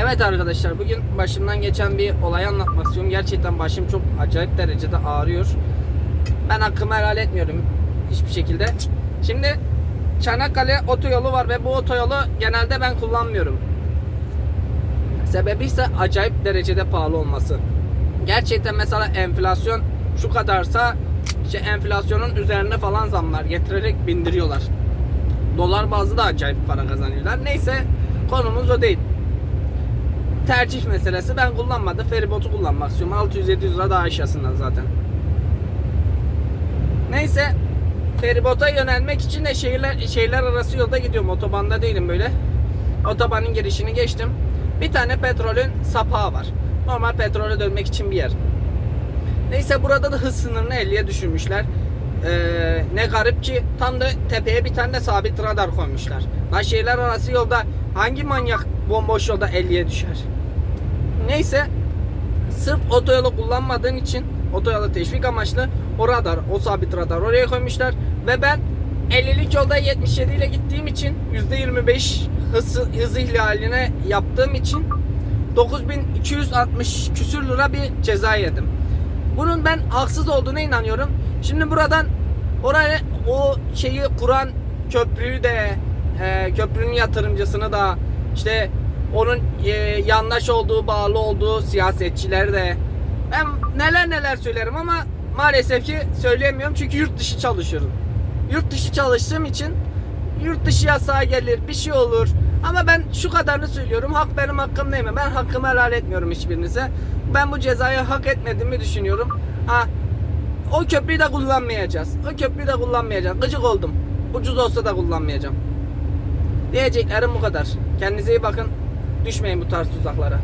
Evet arkadaşlar bugün başımdan geçen bir olay anlatmak istiyorum. Gerçekten başım çok acayip derecede ağrıyor. Ben hakkımı helal etmiyorum hiçbir şekilde. Şimdi Çanakkale otoyolu var ve bu otoyolu genelde ben kullanmıyorum. Sebebi ise acayip derecede pahalı olması. Gerçekten mesela enflasyon şu kadarsa işte enflasyonun üzerine falan zamlar getirerek bindiriyorlar. Dolar bazlı da acayip para kazanıyorlar. Neyse konumuz o değil. Tercih meselesi ben kullanmadım. Feribotu kullanmak istiyorum. 600-700 lira daha aşağısından zaten. Neyse feribota yönelmek için de şehirler, şehirler arası yolda gidiyorum. Otobanda değilim böyle. Otobanın girişini geçtim. Bir tane petrolün sapağı var. Normal petrole dönmek için bir yer. Neyse burada da hız sınırını 50'ye düşürmüşler. Ee, ne garip ki tam da tepeye bir tane de sabit radar koymuşlar. Lan şehirler arası yolda hangi manyak bomboş yolda 50'ye düşer? Neyse sırf otoyolu kullanmadığın için otoyolu teşvik amaçlı o radar, o sabit radar oraya koymuşlar ve ben 50'lik yolda 77 ile gittiğim için %25 hız, hız ihlaline yaptığım için 9260 küsür lira bir ceza yedim. Bunun ben haksız olduğuna inanıyorum. Şimdi buradan oraya o şeyi kuran köprüyü de e, köprünün yatırımcısını da işte onun e, yandaş olduğu, bağlı olduğu siyasetçileri de ben neler neler söylerim ama maalesef ki söyleyemiyorum çünkü yurt dışı çalışıyorum. Yurt dışı çalıştığım için yurt dışı yasağı gelir, bir şey olur. Ama ben şu kadarını söylüyorum. Hak benim hakkım değil mi? Ben hakkımı helal etmiyorum hiçbirinize. Ben bu cezayı hak etmediğimi düşünüyorum. Ha, o köprüyü de kullanmayacağız. O köprüyü de kullanmayacağım. Gıcık oldum. Ucuz olsa da kullanmayacağım. Diyeceklerim bu kadar. Kendinize iyi bakın. Düşmeyin bu tarz tuzaklara.